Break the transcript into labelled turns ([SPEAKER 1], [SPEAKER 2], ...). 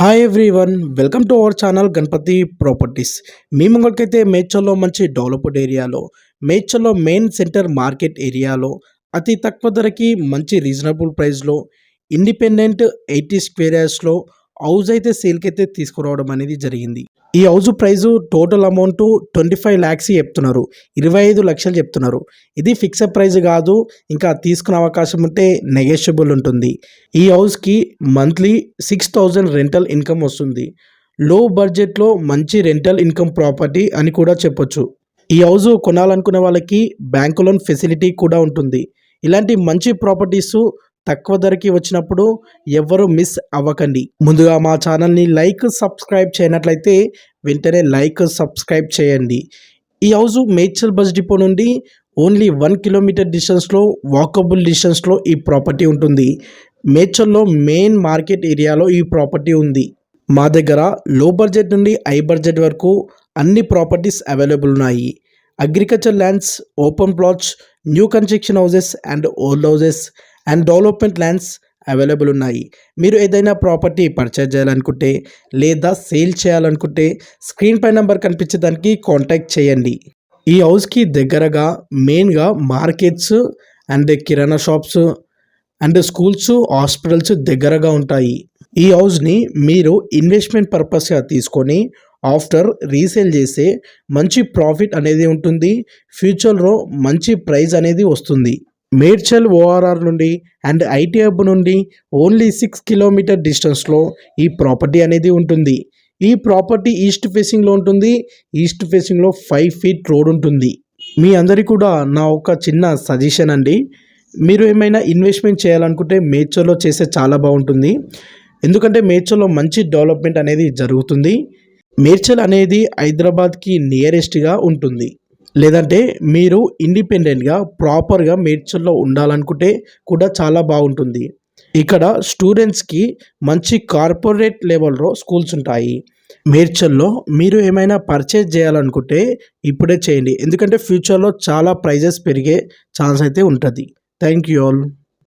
[SPEAKER 1] Hi everyone welcome to our channel Ganapathi properties మీ ముంగడికైతే మేడ్చల్లో మంచి డెవలప్డ్ ఏరియాలో మేడ్చల్లో మెయిన్ సెంటర్ మార్కెట్ ఏరియాలో అతి తక్కువ ధరకి మంచి రీజనబుల్ ప్రైస్లో ఇండిపెండెంట్ ఎయిటీ స్క్వేర్ హౌస్ అయితే సేల్కి అయితే తీసుకురావడం అనేది జరిగింది. ఈ house price total amount twenty five lakhs చెప్తున్నారు. ఇరవై ఐదు లక్షలు చెప్తున్నారు. ఇది ఫిక్స్డ్ ప్రైస్ కాదు ఇంకా తీసుకునే అవకాశం ఉంటే నెగోషియబుల్ ఉంటుంది. ఈ హౌస్కి monthly six thousand rental income వస్తుంది. లో బడ్జెట్లో మంచి రెంటల్ ఇన్కమ్ ప్రాపర్టీ అని కూడా చెప్పొచ్చు. ఈ హౌస్ కొనాలనుకునే వాళ్ళకి బ్యాంకు లోన్ ఫెసిలిటీ కూడా ఉంటుంది. ఇలాంటి మంచి ప్రాపర్టీస్ తక్కువ ధరకి వచ్చినప్పుడు ఎవరు మిస్ అవ్వకండి. ముందుగా మా ఛానల్ని లైక్ సబ్స్క్రైబ్ చేయనట్లయితే వెంటనే లైక్ సబ్స్క్రైబ్ చేయండి. ఈ హౌస్ మేడ్చల్ బస్ డిపో నుండి ఓన్లీ వన్ కిలోమీటర్ డిస్టెన్స్లో వాకబుల్ డిస్టెన్స్లో ఈ ప్రాపర్టీ ఉంటుంది. మేడ్చల్లో మెయిన్ మార్కెట్ ఏరియాలో ఈ ప్రాపర్టీ ఉంది. మా దగ్గర లో బడ్జెట్ నుండి హై బడ్జెట్ వరకు అన్ని ప్రాపర్టీస్ అవైలబుల్ ఉన్నాయి. Agriculture lands open plots new construction houses and old houses and development lands available ఉన్నాయి. మీరు ఏదైనా ప్రాపర్టీ పర్చేజ్ చేయాలనుకుంటే లేదా సేల్ చేయాలనుకుంటే స్క్రీన్ పై నెంబర్ కనిపించే దానికి కాంటాక్ట్ చేయండి. ఈ హౌస్కి దగ్గరగా మెయిన్గా markets and kirana shops and schools hospitals దగ్గరగా ఉంటాయి. ఈ హౌస్ని మీరు ఇన్వెస్ట్మెంట్ పర్పస్గా తీసుకొని ఆఫ్టర్ రీసేల్ చేస్తే మంచి ప్రాఫిట్ అనేది ఉంటుంది. ఫ్యూచర్లో మంచి ప్రైస్ అనేది వస్తుంది. మేడ్చల్ ఓఆర్ఆర్ నుండి అండ్ ఐటీ హబ్ నుండి ఓన్లీ సిక్స్ కిలోమీటర్ డిస్టెన్స్లో ఈ ప్రాపర్టీ అనేది ఉంటుంది. ఈ ప్రాపర్టీ ఈస్ట్ ఫేసింగ్లో ఉంటుంది. ఈస్ట్ ఫేసింగ్లో ఫైవ్ ఫీట్ రోడ్ ఉంటుంది. మీ అందరికీ కూడా నా ఒక చిన్న సజెషన్ అండి. మీరు ఏమైనా ఇన్వెస్ట్మెంట్ చేయాలనుకుంటే మేడ్చల్లో చేస్తే చాలా బాగుంటుంది. ఎందుకంటే మేడ్చల్లో మంచి డెవలప్మెంట్ అనేది జరుగుతుంది. మేడ్చల్ అనేది హైదరాబాద్కి నియరెస్ట్గా ఉంటుంది. లేదంటే మీరు ఇండిపెండెంట్గా ప్రాపర్గా మేడ్చల్లో ఉండాలనుకుంటే కూడా చాలా బాగుంటుంది. ఇక్కడ స్టూడెంట్స్కి మంచి కార్పొరేట్ లెవెల్లో స్కూల్స్ ఉంటాయి. మేడ్చల్లో మీరు ఏమైనా పర్చేజ్ చేయాలనుకుంటే ఇప్పుడే చేయండి. ఎందుకంటే ఫ్యూచర్లో చాలా ప్రైజెస్ పెరిగే ఛాన్స్ అయితే ఉంటుంది. Thank you all.